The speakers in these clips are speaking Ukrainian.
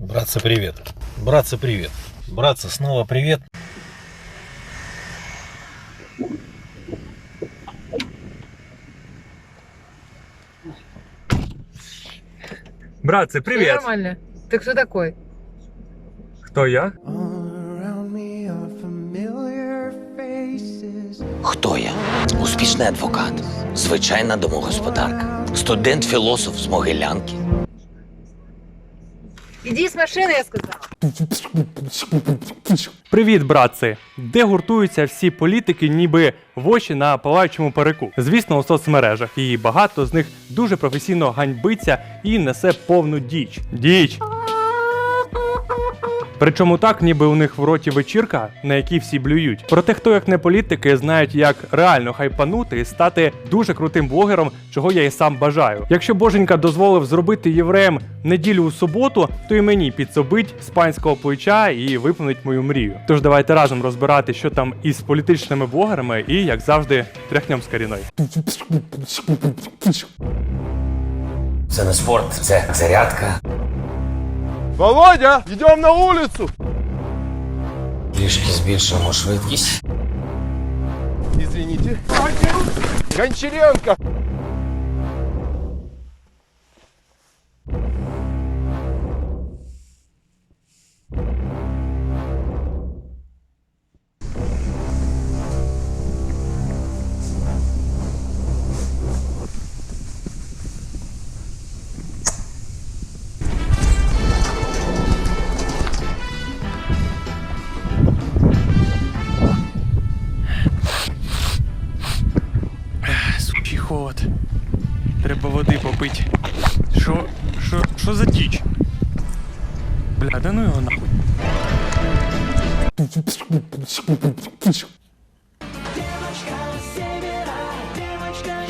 Братцы, привет. Братцы, привет. Братцы, снова привет. Братцы, Всё привет! Нормально. Ты кто такой? Хто я? Around me are familiar faces. Хто я? Успішний адвокат, звичайна домогосподарка, студент-філософ з Могилянки. Иди с машини, я сказала. Привіт, братці! Де гуртуються всі політики, ніби воші на палаючому парику? Звісно, у соцмережах, і багато з них дуже професійно ганьбиться і несе повну діч. Діч! Причому так, ніби у них в роті вечірка, на якій всі блюють. Проте, хто як не політики, знають, як реально хайпанути і стати дуже крутим блогером, чого я і сам бажаю. Якщо боженька дозволив зробити євреям неділю у суботу, то і мені підсобить з панського плеча і виповнить мою мрію. Тож давайте разом розбирати, що там із політичними блогерами, і як завжди, тряхнем з каріною. Це не спорт, це зарядка. Володя, идем на улицу! Трішки збільшимо швидкість. Извините. Гончаренко! Треба води попити. Що. Що. Що за діч? Бля, да ну його нахуй.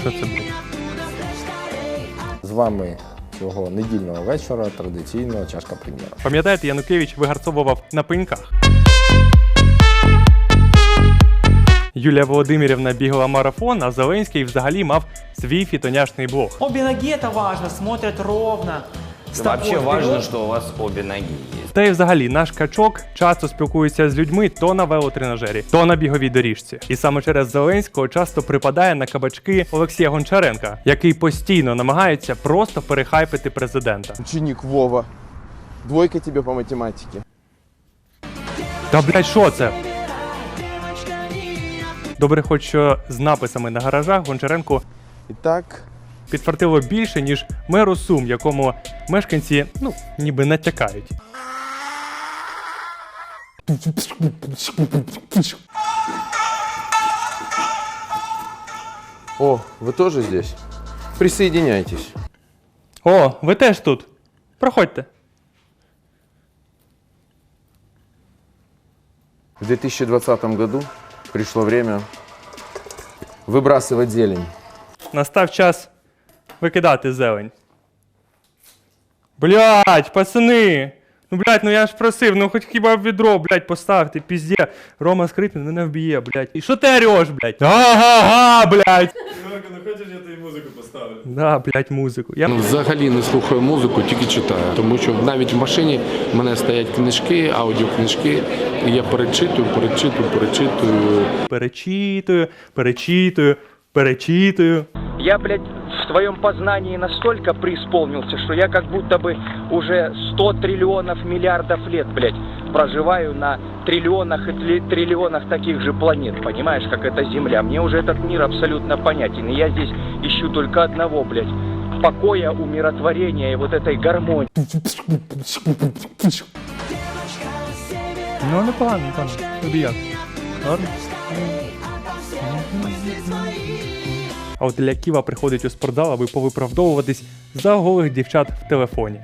Що це було? З вами цього недільного вечора традиційно чашка прем'єра. Пам'ятаєте, Янукевич вигарцовував на пеньках. Юлія Володимирівна бігала марафон, а Зеленський взагалі мав свій фітоняшний блог. Обе ноги это важно, смотрят ровно. Вообще важно, что у вас обе ноги есть. Та й взагалі наш качок часто спілкується з людьми то на велотренажері, то на біговій доріжці. І саме через Зеленського часто припадає на кабачки Олексія Гончаренка, який постійно намагається просто перехайпити президента. Ученик Вова. Двойка тебе по математике. Та блядь, що це? Добре, хоч що з написами на гаражах Гончаренко Итак, підфартило більше, ніж меру Сум, якому мешканці, ну, ніби натякають. о, вы тоже здесь? Присоединяйтесь. О, ви теж тут. Проходьте. В 2020 году пришло время выбрасывать зелень. Настав час викидати зелень. Блять, пацани! Ну, блядь, ну я ж просив, ну хоч хіба в відро, блядь, поставте, пізде. Рома скрипне, мене вб'є, блядь. І що ти ореш, блядь? Ага-га, блядь. ну хочеш, я тобі музику поставлю? Да, блядь, музику. Я... Ну, взагалі не слухаю музику, тільки читаю. Тому що навіть в машині в мене стоять книжки, аудіокнижки. І я перечитую, перечитую, перечитую. перечитую, перечитую, перечитую. Я, блядь, в твоем познании настолько преисполнился, что я как будто бы уже 100 триллионов миллиардов лет, блядь, проживаю на триллионах и тли- триллионах таких же планет, понимаешь, как эта Земля. Мне уже этот мир абсолютно понятен, и я здесь ищу только одного, блядь, покоя, умиротворения и вот этой гармонии. Ну, непогано, непогано. Тобі як? Норм? А от для Ківа приходить у спортзал, аби повиправдовуватись за голих дівчат в телефоні.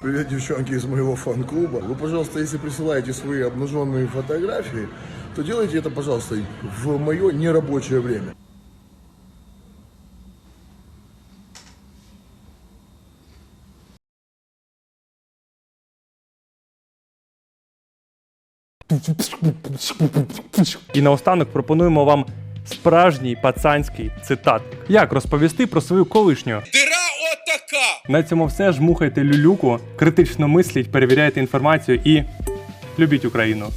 Привет, девчонки из моего фан-клуба. Вы, пожалуйста, если присылаете свои обнаженные фотографии, то делайте это, пожалуйста, в мое нерабочее время. І наостанок пропонуємо вам справжній пацанський цитат. Як розповісти про свою колишню? Дира отака! На цьому все. Жмухайте люлюку, критично мисліть, перевіряйте інформацію і любіть Україну.